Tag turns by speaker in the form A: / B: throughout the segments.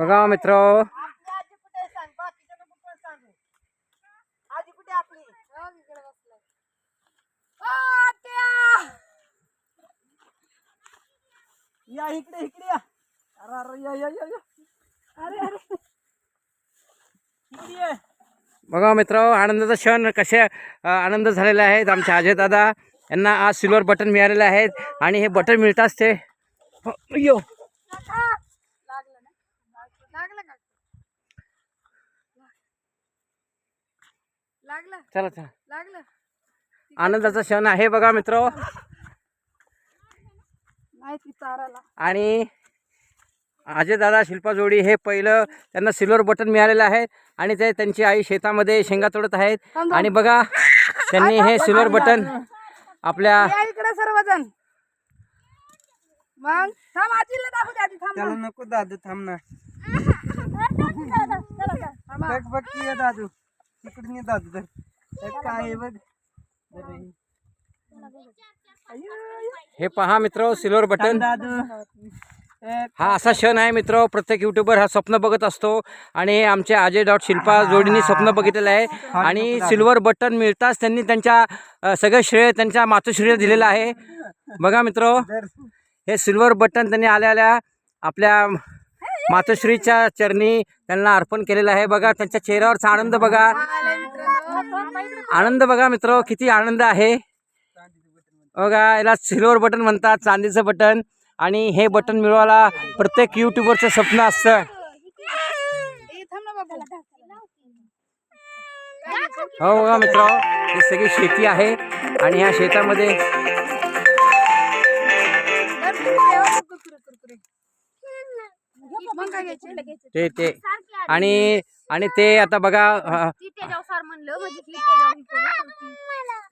A: बघा मित्र.
B: या इकडे इकडे या. अरे अरे या या या या. अरे अरे. इकडे ये.
A: बघा मित्र आनंदाचा क्षण कसे आनंद झालेला आहे. आमचे अजय दादा यांना आज सिल्वर बटन मिळालेले आहेत. आणि हे बटन मिळताच ते. हो,
C: लागलं?
A: चला चला.
C: लागलं?
A: आनंदाचा क्षण आहे बघा मित्र.
C: नाही ती चाराला
A: आणि अजय दादा शिल्पा जोडी हे पहिलं त्यांना सिल्वर बटन मिळालेलं आहे आणि ते त्यांची आई शेतामध्ये शेंगा तोडत आहेत. आणि बघा त्यांनी हे सिल्वर बटन आपल्या
C: या इकडे सर्वजण. मग थांब आजीला दाखवू दे आधी थांब
B: त्याला नको दादू थांब ना.
C: थांबा.
B: बघ बघ की ये दादू. तिकडून ये दादू तर. हे काय आहे बघ. अरे.
A: हे पहा मित्र सिल्वर बटन
B: दादू.
A: हा असा क्षण आहे मित्र प्रत्येक युट्यूबर हा स्वप्न बघत असतो आणि हे आमचे अजय डॉट शिल्पा जोडीने स्वप्न बघितलेलं आहे आणि सिल्वर बटन मिळताच त्यांनी त्यांच्या अ, सगळं श्रेय त्यांच्या मातोश्रीला दिलेलं आहे. बघा मित्र. हे सिल्वर बटन त्यांनी आल्या आल्या आपल्या मातोश्रीच्या चरणी त्यांना अर्पण केलेलं आहे. बघा त्यांच्या चेहऱ्यावरचा आनंद बघा. आनंद बघा मित्र किती आनंद आहे. बघा याला सिल्वर बटन म्हणतात चांदीचं बटन आणि हे बटन मिळवायला प्रत्येक युट्यूबरचं स्वप्न असतं. हो बघा मित्र ही सगळी शेती आहे. आणि ह्या शेतामध्ये
C: तर कुरकुरे, हो, कुरकुरे, कुरकुरे. मग काय घ्यायचे?
A: ते ते. आणि आणि ते आता बघा अ,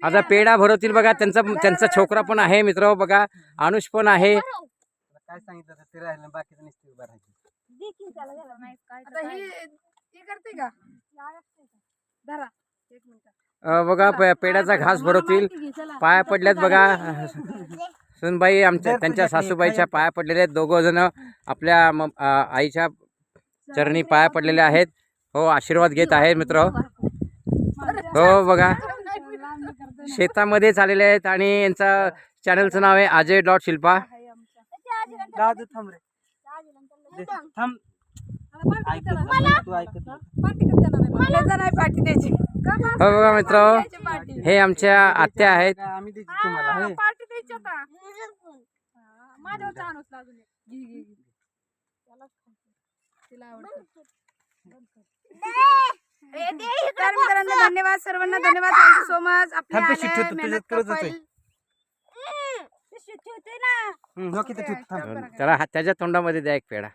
A: आता पेढा भरवतील बघा त्यांचा त्यांचा छोकरा पण आहे मित्र बघा. अनुष पण आहे.
B: काय सांगितलं होतं? ते राहिलं बाकीचं नुसतं उभं राहायचं.
C: आता ही ही करते का? धरा. एक मिनिट.
A: अ, बघा पे- पेढ्याचा घास भरवतील. पाया पडल्यात बघा. सुनबाई आमच्या त्यांच्या सासूबाईच्या पाया पडलेल्या आहेत. दोघं जण आपल्या म- आईच्या चरणी पाया पडलेले आहेत. हो आशीर्वाद घेत आहेत मित्र. हो बघा. शेतामध्ये चाललेले आहेत आणि यांचा चॅनलचं नाव आहे अजय डॉट शिल्पा.
B: दादू थांब रे. दे, थांब. ऐकत नाही, तू ऐकत नाही.
C: पार्टी करते ना बाई. मला नाही पार्टी द्यायची. का मग?
A: हो बघा मित्र. हे आमच्या आत्या आहेत.
B: आम्ही तुम्हाला.
C: हा, हा, माझ्यावर लागून घे घे घे. तिला आवडतं. तर मित्रांनो धन्यवाद सर्वांना. धन्यवाद थँक्यू सो मच आपल्या
B: थांब,
C: आल्या, मेहनत
B: तुझ्यात करतच आहे.
C: कपाईल.
B: हम्म, हो की ते तू थांब.
A: त्याला हात- त्याच्या तोंडामध्ये द्या एक पेढा.